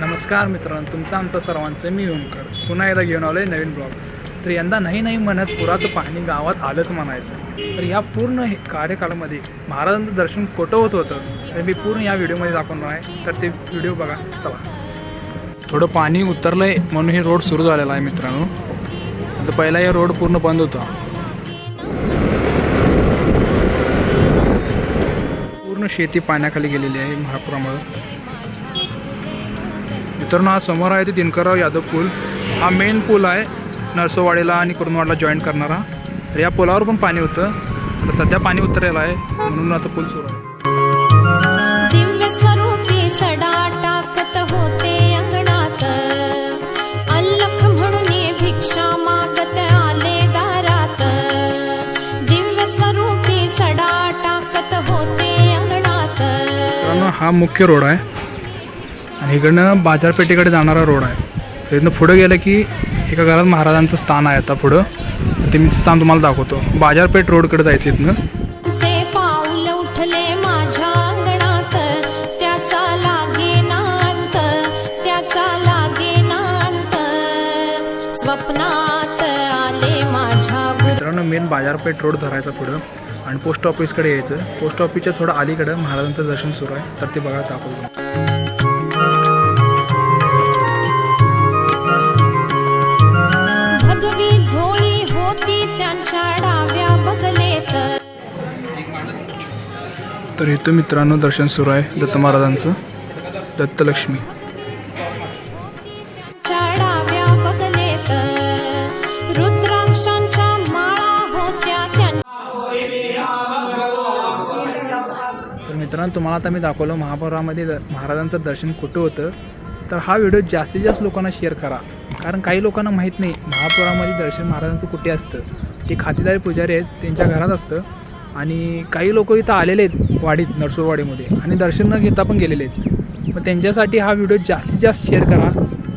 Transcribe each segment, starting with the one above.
नमस्कार मित्रांनो तुमचं आमचं सर्वांचं मी ओमकर पुन्हा एकदा घेऊन आलो आहे नवीन ब्लॉग. तर यंदा नाही नाही म्हणत पुराचं पाणी गावात आलंच म्हणायचं. तर या पूर्ण कार्यकाळामध्ये महाराजांचं दर्शन कुठं होत होतं. तर मी पूर्ण या व्हिडिओमध्ये दाखवणार आहे. तर ते व्हिडिओ बघा चला. थोडं पाणी उतरलं आहे म्हणून हे रोड सुरू झालेला आहे मित्रांनो. तर पहिला हे रोड पूर्ण बंद होता. पूर्ण शेती पाण्याखाली गेलेली आहे महापुरामुळं. मित्रांनो हा समोर आहे ते दिनकरराव यादव पूल. हा मेन पूल आहे नरसोवाडीला आणि कुरुंदवाडला जॉईन करणारा. तर या पुलावर पण पाणी होतं. आता सध्या पाणी उतरलेलं आहे म्हणून आता पूल सुरू आहे. दिव्य स्वरूपी सडा टाकत होते अंगणात. अल्लख म्हणून भिक्षा मागत आले दारात. दिव्य स्वरूपी सडा टाकत होते अंगणात. हा मुख्य रोड आहे. आणि इकडनं बाजारपेठेकडे जाणारा रोड आहे. तर इथनं पुढं गेलं की एका घरात महाराजांचं स्थान आहे आता पुढं. ते मी स्थान तुम्हाला दाखवतो. बाजारपेठ रोडकडे जायचं इथनं. मित्रांनो मेन बाजारपेठ रोड धरायचा पुढं. आणि पोस्ट ऑफिसकडे यायचं. पोस्ट ऑफिसच्या थोडं अलीकडं महाराजांचं दर्शन सुरू आहे. तर ते बघा दाखवतो. त्यांच्या डाव्या बगलेत तर. इथं मित्रांनो दर्शन सुरू आहे दत्त महाराजांचं. दत्तलक्ष्मी. तर. मित्रांनो तुम्हाला आता मी दाखवलं महापुरामध्ये महाराजांचं दर्शन कुठं होतं. तर हा व्हिडिओ जास्तीत जास्त लोकांना शेअर करा. कारण काही लोकांना माहीत नाही महापुरामध्ये दर्शन महाराजांचं कुठे असतं? ते खातेदारी पुजारी आहेत त्यांच्या घरात असतं. आणि काही लोक इथं आलेले आहेत वाडीत नरसोरवाडीमध्ये आणि दर्शन न घेता पण गेलेले आहेत. मग त्यांच्यासाठी हा व्हिडिओ जास्तीत जास्त शेअर करा.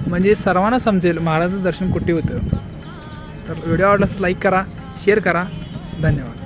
म्हणजे सर्वांना समजेल महाराजांचं दर्शन कुठे होतं. तर व्हिडिओ आवडला लाईक करा शेअर करा. धन्यवाद.